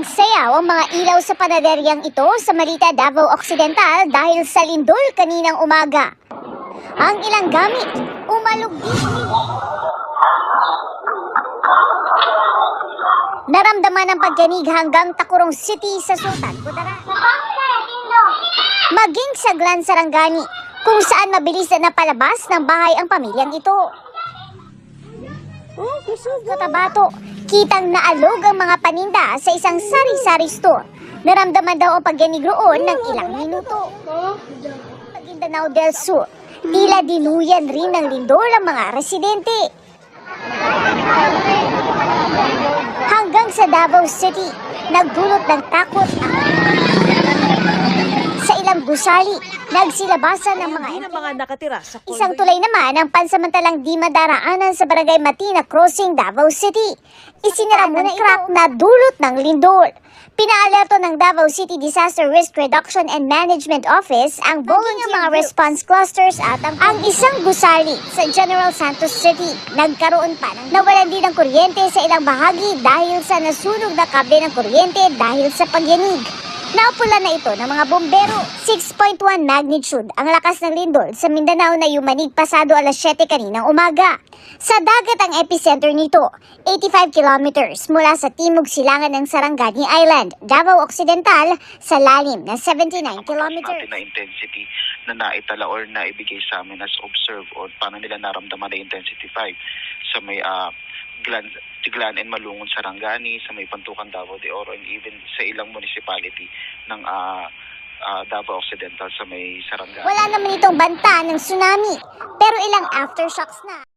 Nagsayaw ang mga ilaw sa panaderyang ito sa Marita, Davao Occidental dahil sa lindol kaninang umaga. Ang ilang gamit, umalog din. Naramdaman ang pagkanig hanggang Takurong City sa Sultan Kudarat. Maging sa Glan Sarangani, kung saan mabilis na napalabas ng bahay ang pamilyang ito. Cotabato, kitang naalog ang mga paninda sa isang sari-sari store. Naramdaman daw ang pagyanig roon ng ilang minuto. Maguindanao del Sur, tila dinuyan rin ng lindol ang mga residente. Hanggang sa Davao City, nagdulot ng takot ang sa ilang gusali, nagsilabasan ng mga Hindi na mga nakatira sa Isang tulay naman ang pansamantalang di madaraanan sa Barangay Matina Crossing, Davao City. Isinara ng crack na dulot ng lindol. Pinaalerto ng Davao City Disaster Risk Reduction and Management Office ang volunteer mga response clusters at ang, ang isang gusali sa General Santos City. Nagkaroon pa ng nawalan din ng kuryente sa ilang bahagi dahil sa nasunog na kable ng kuryente dahil sa pagyanig. Naupula na ito ng mga bombero. 6.1 magnitude ang lakas ng lindol sa Mindanao na yumanig pasado alas 7 kaninang umaga. Sa dagat ang epicenter nito, 85 kilometers mula sa timog silangan ng Sarangani Island, Davao Occidental, sa lalim na 79 kilometers. na intensity na naitala or naibigay sa amin as observe or paano nila naramdaman na intensity 5 sa may uh, Glan, Tiglan and Malungon, Sarangani, sa may Pantukan, Davao de Oro, and even sa ilang municipality ng ah, ah, Davao Occidental sa may Sarangani. Wala naman itong banta ng tsunami, pero ilang aftershocks na.